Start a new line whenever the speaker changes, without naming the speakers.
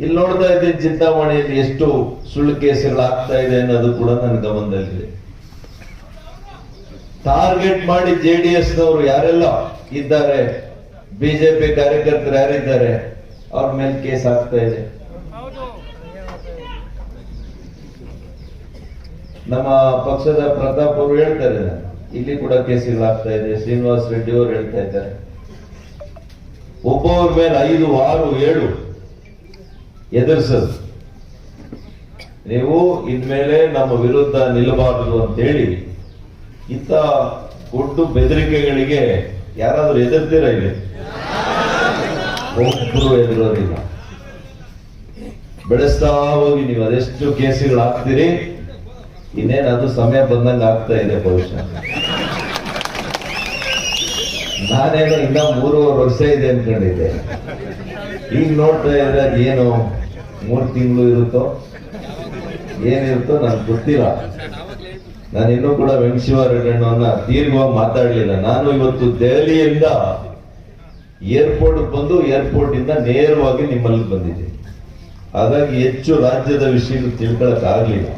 ಇಲ್ಲಿ ನೋಡ್ತಾ ಇದ್ದೀನಿ ಚಿಂತಾಮಣಿಯಲ್ಲಿ ಎಷ್ಟು ಸುಳ್ಳು ಕೇಸುಗಳು ಆಗ್ತಾ ಇದೆ ಅನ್ನೋದು ಕೂಡ ನನ್ನ ಗಮನದಲ್ಲಿದೆ. ಟಾರ್ಗೆಟ್ ಮಾಡಿ ಜೆಡಿಎಸ್ ನವರು ಯಾರೆಲ್ಲ ಇದ್ದಾರೆ ಬಿಜೆಪಿ ಕಾರ್ಯಕರ್ತರು ಯಾರಿದ್ದಾರೆ, ಅವ್ರ ಮೇಲೆ ಕೇಸ್ ಆಗ್ತಾ ಇದೆ. ನಮ್ಮ ಪಕ್ಷದ ಪ್ರತಾಪ್ ಅವರು ಹೇಳ್ತಾರೆ ಇಲ್ಲಿ ಕೂಡ ಕೇಸುಗಳಾಗ್ತಾ ಇದೆ, ಶ್ರೀನಿವಾಸ್ ರೆಡ್ಡಿ ಅವರು ಹೇಳ್ತಾ ಇದ್ದಾರೆ. ಒಬ್ಬೊಬ್ಬರ ಮೇಲೆ ಐದು, ಆರು, ಏಳು ಎದುರಿಸೋದು. ನೀವು ಇನ್ಮೇಲೆ ನಮ್ಮ ವಿರುದ್ಧ ನಿಲ್ಲಬಾರದು ಅಂತೇಳಿ ಇಂಥ ಗುಡ್ಡು ಬೆದರಿಕೆಗಳಿಗೆ ಯಾರಾದರೂ ಎದುರ್ತೀರ ಇಲ್ಲಿ? ಒಬ್ಬರು ಎದುರೋದಿಲ್ಲ ಬೆಳೆಸ್ತಾ ಹೋಗಿ ನೀವು ಅದೆಷ್ಟು ಕೇಸುಗಳು ಹಾಕ್ತೀರಿ ಇನ್ನೇನದು ಸಮಯ ಬಂದಂಗೆ ಆಗ್ತಾ ಇದೆ ಬಹುಶಃ ನಾನೇನೋ ಇನ್ನ ಮೂರುವರೆ ವರ್ಷ ಇದೆ ಅನ್ಕೊಂಡಿದ್ದೆ ಈಗ ನೋಡ್ತಾ ಇದ್ರೆ ಏನು ಮೂರ್ ತಿಂಗಳು ಇರುತ್ತೋ, ಏನಿರುತ್ತೋ ನನ್ಗೆ ಗೊತ್ತಿಲ್ಲ. ನಾನು ಇನ್ನೂ ಕೂಡ ವೆಂಕಟೇಶ್ವರಣ್ಣವನ್ನ ದೀರ್ಘವಾಗಿ ಮಾತಾಡ್ಲಿಲ್ಲ. ನಾನು ಇವತ್ತು ದೆಹಲಿಯಿಂದ ಏರ್ಪೋರ್ಟ್ ಬಂದು ಏರ್ಪೋರ್ಟ್ ಇಂದ ನೇರವಾಗಿ ನಿಮ್ಮಲ್ಲಿ ಬಂದಿದ್ದೀನಿ. ಹಾಗಾಗಿ ಹೆಚ್ಚು ರಾಜ್ಯದ ವಿಷಯ ತಿಳ್ಕೊಳಕ್ ಆಗ್ಲಿಲ್ಲ.